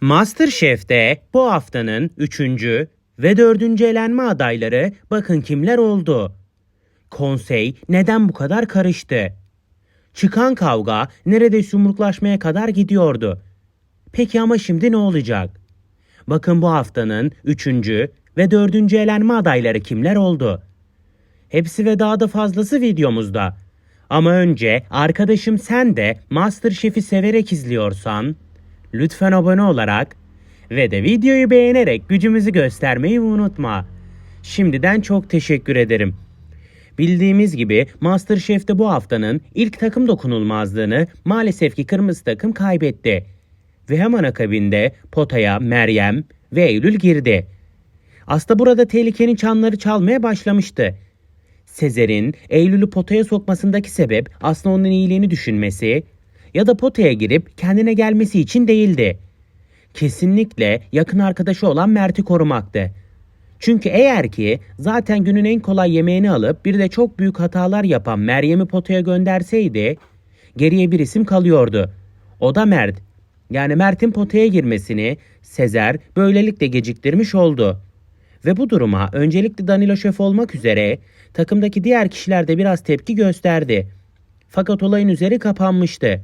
Masterchef'te bu haftanın 3. ve 4. elenme adayları bakın kimler oldu. Konsey neden bu kadar karıştı? Çıkan kavga neredeyse yumruklaşmaya kadar gidiyordu. Peki ama şimdi ne olacak? Bakın bu haftanın 3. ve 4. elenme adayları kimler oldu? Hepsi ve daha da fazlası videomuzda. Ama önce arkadaşım sen de Masterchef'i severek izliyorsan lütfen abone olarak ve de videoyu beğenerek gücümüzü göstermeyi unutma. Şimdiden çok teşekkür ederim. Bildiğimiz gibi Masterchef'te bu haftanın ilk takım dokunulmazlığını maalesef ki kırmızı takım kaybetti. Ve hemen akabinde potaya Meryem ve Eylül girdi. Aslında burada tehlikenin çanları çalmaya başlamıştı. Sezer'in Eylül'ü potaya sokmasındaki sebep aslında onun iyiliğini düşünmesi ya da potaya girip kendine gelmesi için değildi. Kesinlikle yakın arkadaşı olan Mert'i korumaktı. Çünkü eğer ki zaten günün en kolay yemeğini alıp bir de çok büyük hatalar yapan Meryem'i potaya gönderseydi geriye bir isim kalıyordu. O da Mert. Yani Mert'in potaya girmesini Sezer böylelikle geciktirmiş oldu. Ve bu duruma öncelikle Danilo Şef olmak üzere takımdaki diğer kişiler de biraz tepki gösterdi. Fakat olayın üzeri kapanmıştı.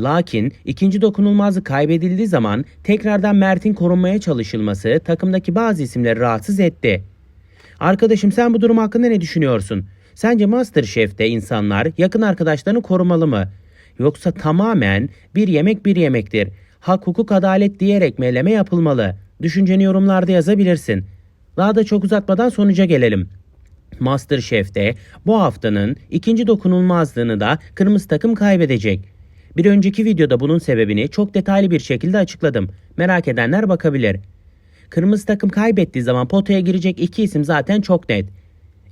Lakin ikinci dokunulmazlık kaybedildiği zaman tekrardan Mert'in korunmaya çalışılması takımdaki bazı isimleri rahatsız etti. Arkadaşım sen bu durum hakkında ne düşünüyorsun? Sence Masterchef'te insanlar yakın arkadaşlarını korumalı mı? Yoksa tamamen bir yemek bir yemektir. Hak, hukuk, adalet diyerek mi eleme yapılmalı? Düşünceni yorumlarda yazabilirsin. Daha da çok uzatmadan sonuca gelelim. Masterchef'te bu haftanın ikinci dokunulmazlığını da kırmızı takım kaybedecek. Bir önceki videoda bunun sebebini çok detaylı bir şekilde açıkladım. Merak edenler bakabilir. Kırmızı takım kaybettiği zaman potaya girecek iki isim zaten çok net.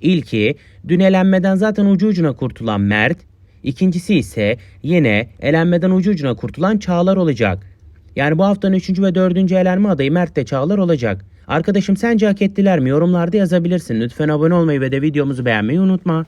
İlki dün elenmeden zaten ucu ucuna kurtulan Mert. İkincisi ise yine elenmeden ucu ucuna kurtulan Çağlar olacak. Yani bu haftanın 3. ve 4. elenme adayı Mert de Çağlar olacak. Arkadaşım sence hak ettiler mi? Yorumlarda yazabilirsin. Lütfen abone olmayı ve de videomuzu beğenmeyi unutma.